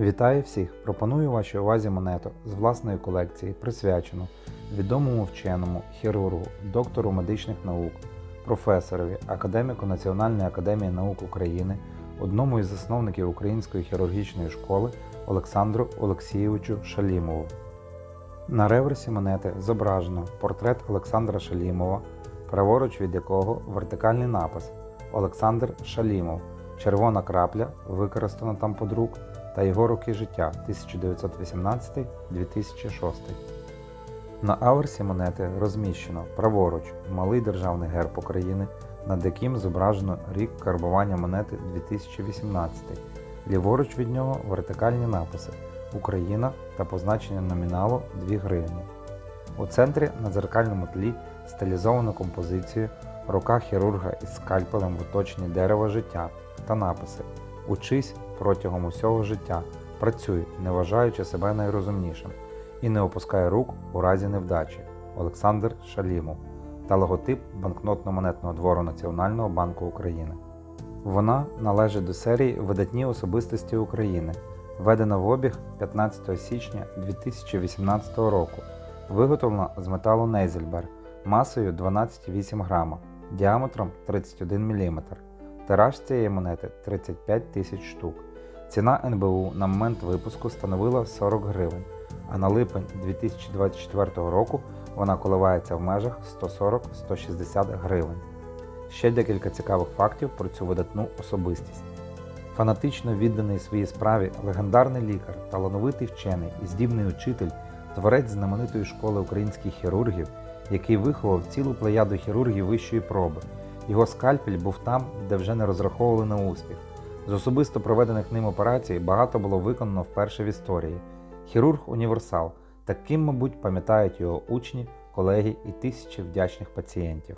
Вітаю всіх! Пропоную вашій увазі монету з власної колекції, присвячену відомому вченому, хірургу, доктору медичних наук, професорові, академіку Національної академії наук України, одному із засновників Української хірургічної школи Олександру Олексійовичу Шалімову. На реверсі монети зображено портрет Олександра Шалімова, праворуч від якого вертикальний напис Олександр Шалімов, червона крапля, використана там подрук, та його роки життя 1918-2006. На аверсі монети розміщено праворуч малий державний герб України, над яким зображено рік карбування монети 2018, ліворуч від нього вертикальні написи Україна та позначення номіналу 2 гривні. У центрі на дзеркальному тлі стилізовано композицію рука хірурга із скальпелем в оточенні дерева життя та написи Учись протягом усього життя, працюй, не вважаючи себе найрозумнішим, і не опускай рук у разі невдачі. Олександр Шалімов та логотип банкнотно-монетного двору Національного банку України. Вона належить до серії Видатні особистості України, введена в обіг 15 січня 2018 року, виготовлена з металу Нейзельбер масою 12,8 грама, діаметром 31 мм. Тираж цієї монети 35 тисяч штук. Ціна НБУ на момент випуску становила 40 гривень, а на липень 2024 року вона коливається в межах 140-160 гривень. Ще декілька цікавих фактів про цю видатну особистість. Фанатично відданий своїй справі легендарний лікар, талановитий вчений і здібний учитель, творець знаменитої школи українських хірургів, який виховав цілу плеяду хірургів вищої проби. Його скальпель був там, де вже не розраховували на успіх. З особисто проведених ним операцій багато було виконано вперше в історії. Хірург універсал, таким, мабуть, пам'ятають його учні, колеги і тисячі вдячних пацієнтів.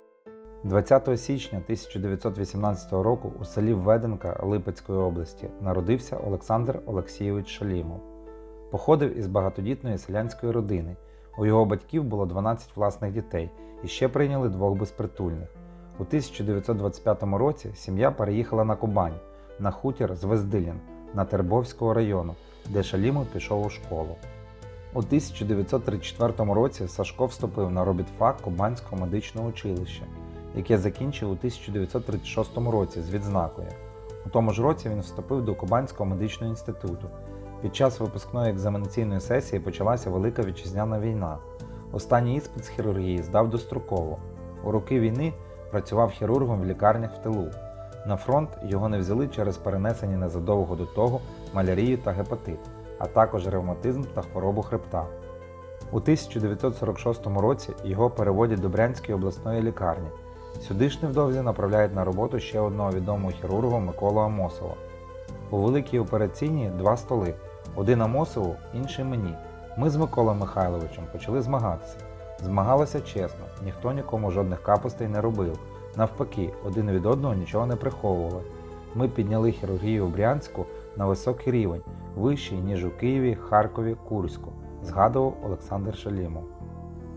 20 січня 1918 року у селі Введенка Липецької області народився Олександр Олексійович Шалімов. Походив із багатодітної селянської родини. У його батьків було 12 власних дітей і ще прийняли двох безпритульних. У 1925 році сім'я переїхала на Кубань, на хутір Звездилін на Тербовського району, де Шалімов пішов у школу. У 1934 році Сашко вступив на робітфак Кубанського медичного училища, яке закінчив у 1936 році з відзнакою. У тому ж році він вступив до Кубанського медичного інституту. Під час випускної екзаменаційної сесії почалася Велика Вітчизняна війна. Останній іспит з хірургії здав достроково. У роки війни працював хірургом в лікарнях в тилу. На фронт його не взяли через перенесені незадовго до того малярію та гепатит, а також ревматизм та хворобу хребта. У 1946 році його переводять до Брянської обласної лікарні. Сюди ж невдовзі направляють на роботу ще одного відомого хірурга Миколу Амосова. У великій операційній два столи: один Амосову, інший мені. Ми з Миколою Михайловичем почали змагатися. Змагалися чесно, ніхто нікому жодних капостей не робив. Навпаки, один від одного нічого не приховували. Ми підняли хірургію в Брянську на високий рівень, вищий, ніж у Києві, Харкові, Курську, згадував Олександр Шалімов.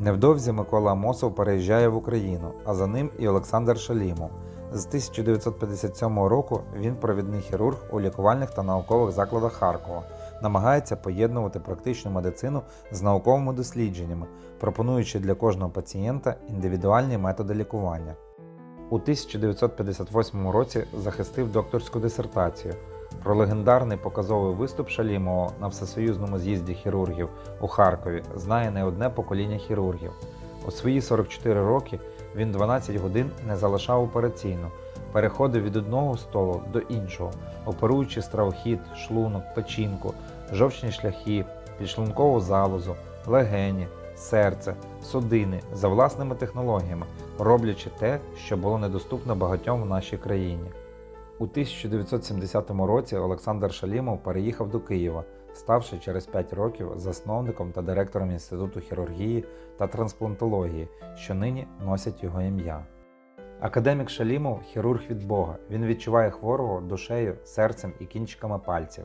Невдовзі Микола Амосов переїжджає в Україну, а за ним і Олександр Шалімов. З 1957 року він провідний хірург у лікувальних та наукових закладах Харкова, намагається поєднувати практичну медицину з науковими дослідженнями, пропонуючи для кожного пацієнта індивідуальні методи лікування. У 1958 році захистив докторську дисертацію про легендарний показовий виступ Шалімова на всесоюзному з'їзді хірургів у Харкові знає не одне покоління хірургів. У свої 44 роки він 12 годин не залишав операційну, переходив від одного столу до іншого, оперуючи стравохід, шлунок, печінку, жовчні шляхи, підшлункову залозу, легені, серце, судини за власними технологіями, роблячи те, що було недоступно багатьом в нашій країні. У 1970 році Олександр Шалімов переїхав до Києва, ставши через 5 років засновником та директором Інституту хірургії та трансплантології, що нині носять його ім'я. Академік Шалімов хірург від Бога. Він відчуває хворого душею, серцем і кінчиками пальців.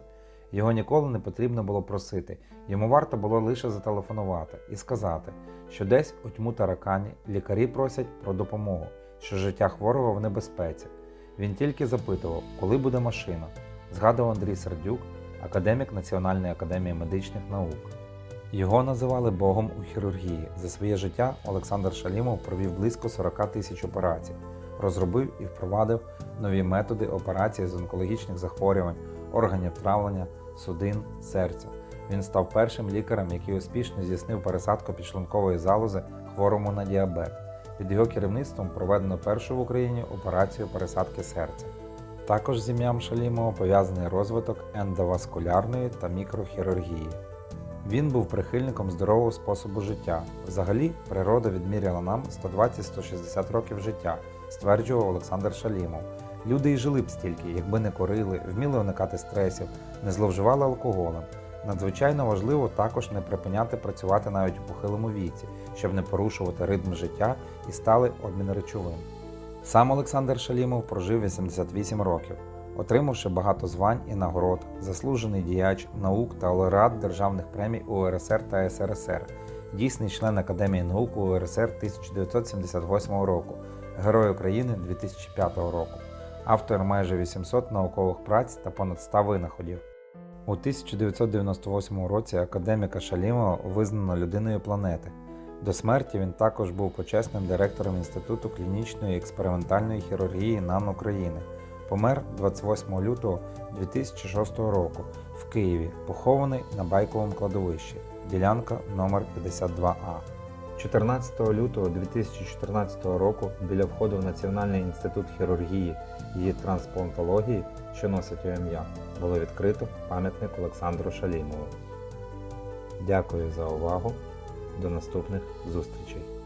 Його ніколи не потрібно було просити, йому варто було лише зателефонувати і сказати, що десь у тьму таракані лікарі просять про допомогу, що життя хворого в небезпеці. Він тільки запитував, коли буде машина. Згадував Андрій Сердюк, академік Національної академії медичних наук. Його називали Богом у хірургії. За своє життя Олександр Шалімов провів близько 40 тисяч операцій, розробив і впровадив нові методи операції з онкологічних захворювань, органів травлення, судин, серця. Він став першим лікарем, який успішно здійснив пересадку підшлункової залози хворому на діабет. Під його керівництвом проведено першу в Україні операцію пересадки серця. Також з ім'ям Шалімова пов'язаний розвиток ендоваскулярної та мікрохірургії. Він був прихильником здорового способу життя. Взагалі, природа відміряла нам 120-160 років життя, стверджував Олександр Шалімов. Люди й жили б стільки, якби не курили, вміли уникати стресів, не зловживали алкоголем. Надзвичайно важливо також не припиняти працювати навіть у похилому віці, щоб не порушувати ритм життя і стали обмін речовин. Сам Олександр Шалімов прожив 88 років, отримавши багато звань і нагород, заслужений діяч наук та лауреат державних премій УРСР та СРСР, дійсний член Академії наук УРСР 1978 року, Герой України 2005 року, автор майже 800 наукових праць та понад 100 винаходів. У 1998 році академіка Шалімова визнано людиною планети. До смерті він також був почесним директором Інституту клінічної експериментальної хірургії НАН України. Помер 28 лютого 2006 року в Києві, похований на байковому кладовищі, ділянка номер 52А. 14 лютого 2014 року біля входу в Національний інститут хірургії і трансплантології, що носить ім'я, було відкрито пам'ятник Олександру Шалімову. Дякую за увагу. До наступних зустрічей!